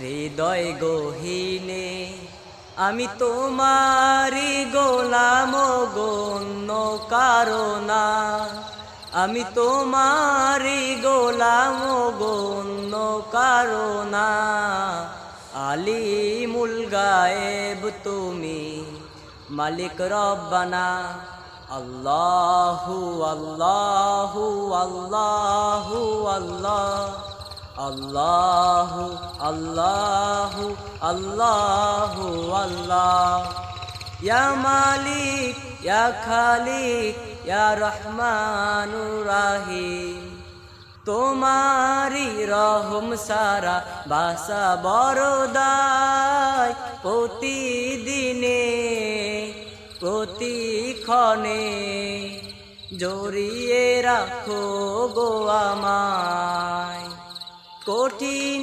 হৃদয় গহিনে, আমি তোমারি গোলাম গণ্য কারণা। আমি তোমারি গোলাম গণ্য কারণা। আলিমুল গায়েব তুমি, মালিক রব্বানা। আল্লাহু আল্লাহু আল্লাহু আল্লাহ। আল্লাহু আল্লাহু আল্লাহু, আল্লাহ। ইয়া মালিক, ইয়া খালিক, ইয়া রহমানুর রাহিম। তোমারি রহম সারা বাসা বড়দায় প্রতিদিনে, প্রতিক্ষণে জড়িয়ে রাখো গো আমায়। কঠিন